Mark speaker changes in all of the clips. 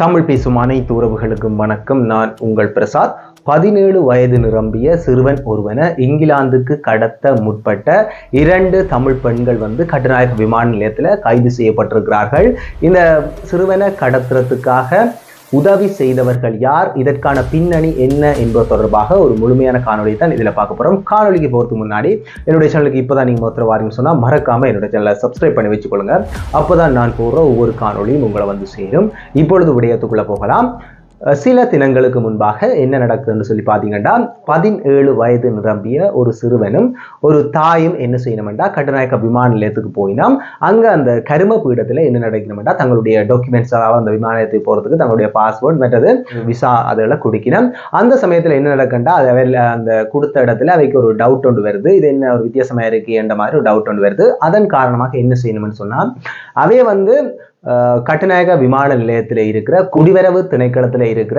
Speaker 1: தமிழ் பேசும் அனைத்து உறவுகளுக்கும் வணக்கம். நான் உங்கள் பிரசாத். பதினேழு வயது நிரம்பிய சிறுவன் ஒருவனை இங்கிலாந்துக்கு கடத்த முற்பட்ட இரண்டு தமிழ் பெண்கள் வந்து கட்டுநாயக விமான நிலையத்தில் கைது செய்யப்பட்டிருக்கிறார்கள். இந்த சிறுவனை கடத்துறதுக்காக உதவி செய்தவர்கள் யார்? இதற்கான பின்னணி என்ன என்பது தொடர்பாக ஒரு முழுமையான காணொலியை தான் இதில் பார்க்க போகிறோம் காணொளிக்கு போகிறதுக்கு முன்னாடி என்னுடைய சேனலுக்கு இப்போ தான் நீங்கள் ஒருத்தர் வாரீங்கன்னு சொன்னால் மறக்காமல் என்னுடைய சேனலை சப்ஸ்கிரைப் பண்ணி வச்சுக்கொள்ளுங்க. அப்போ தான் நான் போடுற ஒவ்வொரு காணொளியும் உங்களை வந்து சேரும். இப்பொழுது விடயத்துக்குள்ளே போகலாம். சில தினங்களுக்கு முன்பாக என்ன நடக்குதுன்னு சொல்லி பார்த்தீங்கன்னா பதினேழு வயது நிரம்பிய ஒரு சிறுவனும் ஒரு தாயும் என்ன செய்யணும்டா கட்டுநாயக்க விமான நிலையத்துக்கு போயினோம். அங்கே அந்த கரும பீடத்தில் என்ன நடக்கணும்டா தங்களுடைய டாக்குமெண்ட்ஸ் அதாவது அந்த விமான நிலையத்துக்கு போகிறதுக்கு தங்களுடைய பாஸ்போர்ட் மற்றது விசா அதெல்லாம் குடிக்கணும் அந்த சமயத்தில் என்ன நடக்குண்டா அது அந்த கொடுத்த இடத்துல அவைக்கு ஒரு டவுட் ஒன்று வருது. இது என்ன ஒரு வித்தியாசமாக இருக்கு என்ற மாதிரி ஒரு டவுட் ஒன்று வருது. அதன் காரணமாக என்ன செய்யணும்னு சொன்னால் அவைய வந்து கட்டுநாயக விமான நிலையத்தில் இருக்கிற குடிவரவு திணைக்களத்தில் இருக்கிற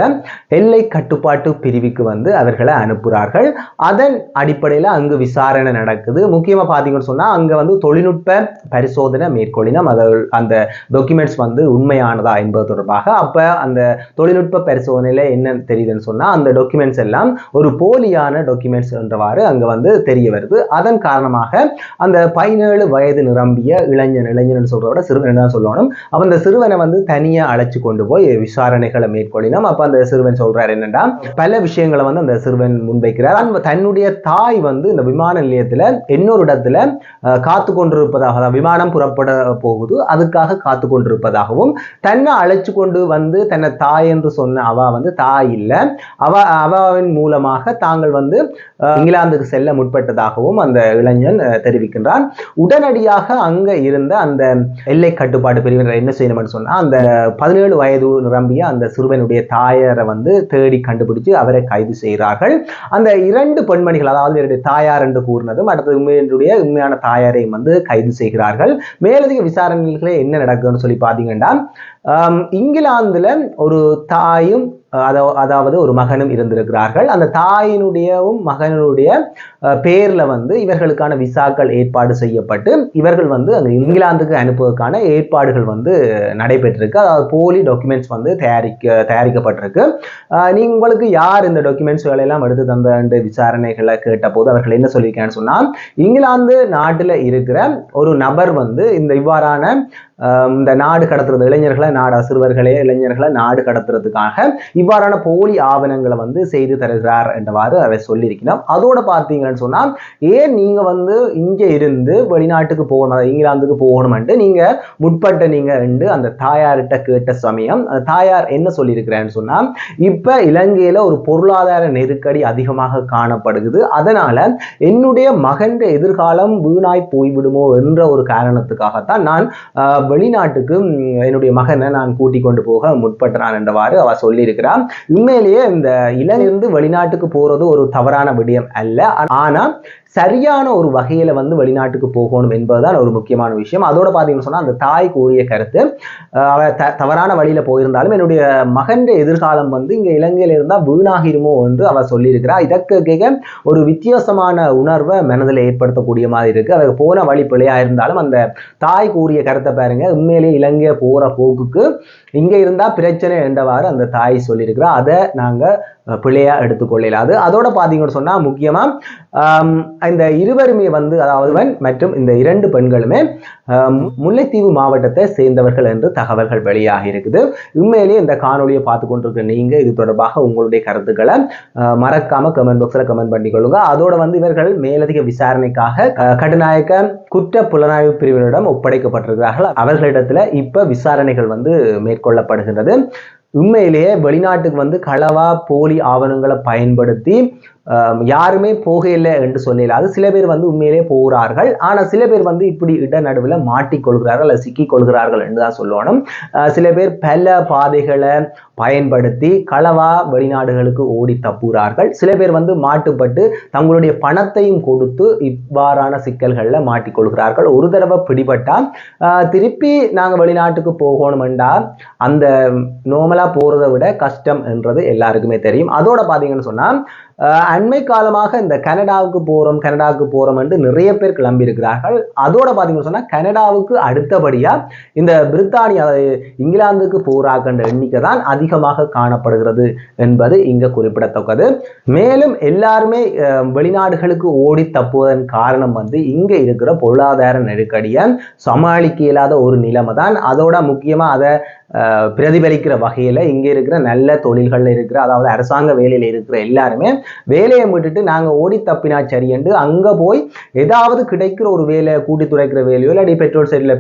Speaker 1: எல்லை கட்டுப்பாட்டு பிரிவுக்கு வந்து அவர்களை அனுப்புகிறார்கள் அதன் அடிப்படையில் அங்கு விசாரணை நடக்குது. முக்கியமாக பார்த்தீங்கன்னு சொன்னால் அங்கே வந்து தொழில்நுட்ப பரிசோதனை மேற்கொள்ளினோம் அது அந்த டாக்குமெண்ட்ஸ் வந்து உண்மையானதா என்பது தொடர்பாக அப்போ அந்த தொழில்நுட்ப பரிசோதனையில் என்ன தெரியுதுன்னு சொன்னால் அந்த டாக்குமெண்ட்ஸ் எல்லாம் ஒரு போலியான டாக்குமெண்ட்ஸ் என்றவாறு அங்கே வந்து தெரிய வருது. அதன் காரணமாக அந்த பதினேழு வயது நிரம்பிய இளைஞன் இளைஞன் சொல்கிறத விட சிறுவன் என்ன சொல்லணும்? அப்ப அந்த சிறுவனை வந்து தனியா அழைச்சு கொண்டு போய் விசாரணைகளை மேற்கொள்ளினோம் அப்ப அந்த சிறுவன் சொல்றாரு என்னன்னா பல விஷயங்களை வந்து அந்த சிறுவன் முன்வைக்கிறார். அந்த தன்னுடைய தாய் வந்து இந்த விமான நிலையத்துல இன்னொரு இடத்துல அஹ், காத்து கொண்டிருப்பதாக விமானம் புறப்பட போகுது. அதுக்காக காத்து கொண்டிருப்பதாகவும் தன்னை அழைச்சு கொண்டு வந்து தன்னை தாய் என்று சொன்ன அவ வந்து தாய் இல்ல. அவ அவவின் மூலமாக தாங்கள் வந்து இங்கிலாந்துக்கு செல்ல முற்பட்டதாகவும் அந்த இளைஞன் தெரிவிக்கின்றான். உடனடியாக அங்க இருந்த அந்த எல்லை கட்டுப்பாட்டு பிரிவினர் என்ன செய்யணும்னு சொன்னா அந்த பதினேழு வயது நிரம்பிய அந்த சிறுவனுடைய தாயாரை வந்து தேடி கண்டுபிடிச்சு அவரை கைது செய்கிறார்கள். அந்த இரண்டு பெண்மணிகள் அதாவது என்னுடைய தாயார் என்று கூறினதும் அடுத்தது உண்மையினுடைய உண்மையான தாயாரையும் வந்து கைது செய்கிறார்கள். மேலதிக விசாரணைகளே என்ன நடக்குதுன்னு சொல்லி பார்த்தீங்கன்னா இங்கிலாந்துல ஒரு தாயும் அதா- அதாவது ஒரு மகனும் இருந்திருக்கிறார்கள். அந்த தாயினுடையவும் மகனுடைய அஹ், பேர்ல வந்து இவர்களுக்கான விசாக்கள் ஏற்பாடு செய்யப்பட்டு இவர்கள் வந்து அங்கே இங்கிலாந்துக்கு அனுப்புவதற்கான ஏற்பாடுகள் வந்து நடைபெற்றிருக்கு. அதாவது போலி டாக்குமெண்ட்ஸ் வந்து தயாரிக்க தயாரிக்கப்பட்டிருக்கு. அஹ், உங்களுக்கு யார் இந்த டாக்குமெண்ட்ஸ்களை எல்லாம் எடுத்து தந்த விசாரணைகளை கேட்டபோது அவர்கள் என்ன சொல்லியிருக்காங்கன்னு சொன்னா இங்கிலாந்து நாட்டுல இருக்கிற ஒரு நபர் வந்து இந்த இவ்வாறான இந்த நாடு கடத்துறது இளைஞர்களை நாடு அசிறுவர்களே இளைஞர்களை நாடு கடத்துறதுக்காக இவ்வாறான போலி ஆவணங்களை வந்து செய்து தருகிறார் என்றவாறு அவர் சொல்லியிருக்கிறார். அதோட பார்த்தீங்கன்னு சொன்னால் ஏன் நீங்க வந்து இங்கே இருந்து வெளிநாட்டுக்கு போகணும் இங்கிலாந்துக்கு போகணும்ட்டு நீங்க முற்பட்ட நீங்க என்று அந்த தாயார்கிட்ட கேட்ட சமயம் அந்த தாயார் என்ன சொல்லியிருக்கிறேன்னு சொன்னால் இப்ப இலங்கையில ஒரு பொருளாதார நெருக்கடி அதிகமாக காணப்படுகிறது. அதனால என்னுடைய மகன் எதிர்காலம் வீணாய் போய்விடுமோ என்ற ஒரு காரணத்துக்காகத்தான் நான் வெளிநாட்டுக்கு என்னுடைய மகனை நான் கூட்டிக் கொண்டு போக முற்பட்டான் என்றவாறு அவ சொல்லியிருக்கிறார் உண்மையிலேயே இந்த இலங்கிருந்து வெளிநாட்டுக்கு போறது ஒரு தவறான விடயம் அல்ல. ஆனா சரியான ஒரு வகையில வந்து வெளிநாட்டுக்கு போகணும் என்பதுதான் ஒரு முக்கியமான விஷயம். அதோட பாத்தீங்கன்னு சொன்னா அந்த தாய் கூறிய கருத்து அவ த- தவறான வழியில போயிருந்தாலும் என்னுடைய மகன் எதிர்காலம் வந்து இங்க இலங்கையில இருந்தா வீணாகிருமோ என்று அவ சொல்லியிருக்கிறா. இதற்கு கேட்க ஒரு வித்தியாசமான உணர்வை மனதில் ஏற்படுத்தக்கூடிய மாதிரி இருக்கு. அவர் போன வழி பிழையா இருந்தாலும் அந்த தாய் கூறிய கருத்தை பாருங்க. உண்மையிலேயே இலங்கை போகிற போக்குக்கு இங்கே இருந்தால் பிரச்சனை என்றவாறு அந்த தாய் சொல்லியிருக்கிறா. அதை நாங்கள் அஹ், பிழையா எடுத்துக்கொள்ளலாது அதோட பார்த்தீங்கன்னு சொன்னா முக்கியமா இந்த இருவருமே வந்து அதாவது மற்றும் இந்த இரண்டு பெண்களுமே முல்லைத்தீவு மாவட்டத்தை சேர்ந்தவர்கள் என்று தகவல்கள் வெளியாக இருக்குது. உண்மையிலேயே இந்த காணொலியை பார்த்து கொண்டிருக்க நீங்க இது தொடர்பாக உங்களுடைய கருத்துக்களை மறக்காம கமெண்ட் பாக்ஸ்ல கமெண்ட் பண்ணிக்கொள்ளுங்க அதோட வந்து இவர்கள் மேலதிக விசாரணைக்காக கடுநாயக்க குற்ற புலனாய்வு பிரிவினரிடம் ஒப்படைக்கப்பட்டிருக்கிறார்கள். அவர்களிடத்தில் இப்போ விசாரணைகள் வந்து மேற்கொள்ளப்படுகின்றது. உண்மையிலேயே வெளிநாட்டுக்கு வந்து களவா போலி ஆவணங்களை பயன்படுத்தி யாருமே போகையில்லை என்று சொல்லல அது சில பேர் வந்து உண்மையிலே போகிறார்கள். ஆனா சில பேர் வந்து இப்படி இடநடுவில் மாட்டிக்கொள்கிறார்கள் அல்லது சிக்கிக்கொள்கிறார்கள் என்று தான் சொல்லணும். சில பேர் பல பாதைகளை பயன்படுத்தி களவா வெளிநாடுகளுக்கு ஓடி தப்புகிறார்கள். சில பேர் வந்து மாட்டுப்பட்டு தங்களுடைய பணத்தையும் கொடுத்து இவ்வாறான சிக்கல்களில் மாட்டிக்கொள்கிறார்கள் ஒரு தடவை பிடிபட்டா திருப்பி நாங்கள் வெளிநாட்டுக்கு போகணுமெண்டா அந்த நோமலாக போகிறத விட கஷ்டம் என்றது எல்லாருக்குமே தெரியும். அதோட பார்த்தீங்கன்னு சொன்னால் அண்மை காலமாக இந்த கனடாவுக்கு போகிறோம் கனடாவுக்கு போகிறோம் என்று நிறைய பேர் கிளம்பி இருக்கிறார்கள் அதோட பார்த்தீங்கன்னு சொன்னால் கனடாவுக்கு அடுத்தபடியாக இந்த பிரித்தானியா இங்கிலாந்துக்கு போறாக்கின்ற எண்ணிக்கை தான் அதிகமாக காணப்படுகிறது என்பது இங்கே குறிப்பிடத்தக்கது. மேலும் எல்லாருமே வெளிநாடுகளுக்கு ஓடி தப்புவதன் காரணம் வந்து இங்கே இருக்கிற பொருளாதார நெருக்கடியை சமாளிக்க இயலாத ஒரு நிலைமை தான். அதோட முக்கியமாக அதை பிரதிபலிக்கிற வகையில் இங்கே இருக்கிற நல்ல தொழில்களில் இருக்கிற அதாவது அரசாங்க வேலையில் இருக்கிற எல்லாருமே வேலையை விட்டுட்டு நாங்கள் ஓடி தப்பினா சரி என்று அங்கே போய் ஏதாவது கிடைக்கிற ஒரு வேலை கூட்டி துடைக்கிற வேலையோ இல்லாட்டி பெட்ரோல் சைடில்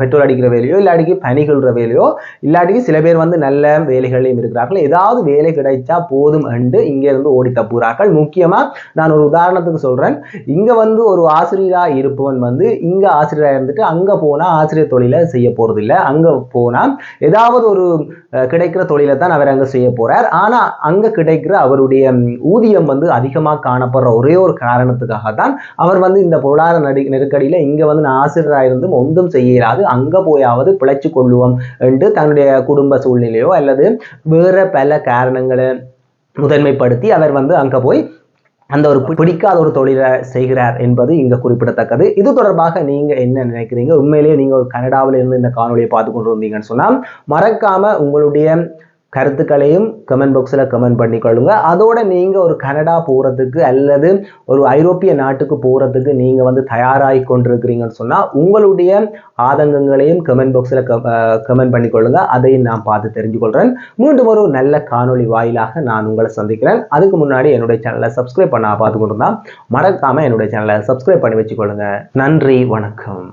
Speaker 1: பெட்ரோல் அடிக்கிற வேலையோ இல்லாட்டிக்கு பனி கொள்கிற வேலையோ இல்லாட்டிக்கு சில பேர் வந்து நல்ல வேலைகளையும் இருக்கிறார்கள். ஏதாவது வேலை கிடைச்சா போதும் என்று இங்கேருந்து ஓடி தப்புகிறார்கள். முக்கியமாக நான் ஒரு உதாரணத்துக்கு சொல்கிறேன் இங்கே வந்து ஒரு ஆசிரியராக இருப்பவன் வந்து இங்கே ஆசிரியராக இருந்துட்டு அங்கே போனால் ஆசிரியர் தொழிலை செய்ய போறது இல்ல அங்க போனா ஏதாவது ஒரு கிடைக்கிற தொழிலை தான் அவர் அங்கே செய்ய போகிறார் ஆனால் அங்கே கிடைக்கிற அவருடைய ம், ஊதியம் வந்து அதிகமாக காணப்படுற ஒரே ஒரு காரணத்துக்காக தான் அவர் வந்து இந்த பொருளாதார நடி நெருக்கடியில இங்கே வந்து நான் ஆசிரியராக இருந்தும் ஒன்றும் செய்யறாது. அங்கே போயாவது பிழைச்சு கொள்ளுவோம் என்று தன்னுடைய குடும்ப சூழ்நிலையோ அல்லது வேற பல காரணங்களை முதன்மைப்படுத்தி அவர் வந்து அங்கே போய் அந்த ஒரு பிடிக்காத ஒரு தொழிலை செய்கிறார் என்பது இங்க குறிப்பிடத்தக்கது. இது தொடர்பாக நீங்க என்ன நினைக்கிறீங்க? உண்மையிலேயே நீங்க ஒரு கனடாவில் இருந்து இந்த காணொலியை பார்த்து கொண்டு இருந்தீங்கன்னு சொன்னா மறக்காம உங்களுடைய கருத்துக்களையும் கமெண்ட் பாக்ஸில் கமெண்ட் பண்ணிக்கொள்ளுங்க. அதோட நீங்கள் ஒரு கனடா போகிறதுக்கு அல்லது ஒரு ஐரோப்பிய நாட்டுக்கு போகிறதுக்கு நீங்கள் வந்து தயாராகி கொண்டிருக்கிறீங்கன்னு சொன்னால் உங்களுடைய ஆதங்கங்களையும் கமெண்ட் பாக்ஸில் கமெண்ட் பண்ணிக்கொள்ளுங்க. அதையும் நான் பார்த்து தெரிஞ்சுக்கொள்கிறேன் மீண்டும் ஒரு நல்ல காணொளி வாயிலாக நான் உங்களை சந்திக்கிறேன். அதுக்கு முன்னாடி என்னுடைய சேனலை சப்ஸ்கிரைப் பண்ண பார்த்து கொண்டிருந்தா மறக்காமல் என்னுடைய சேனலை சப்ஸ்கிரைப் பண்ணி வச்சுக்கொள்ளுங்க. நன்றி வணக்கம்.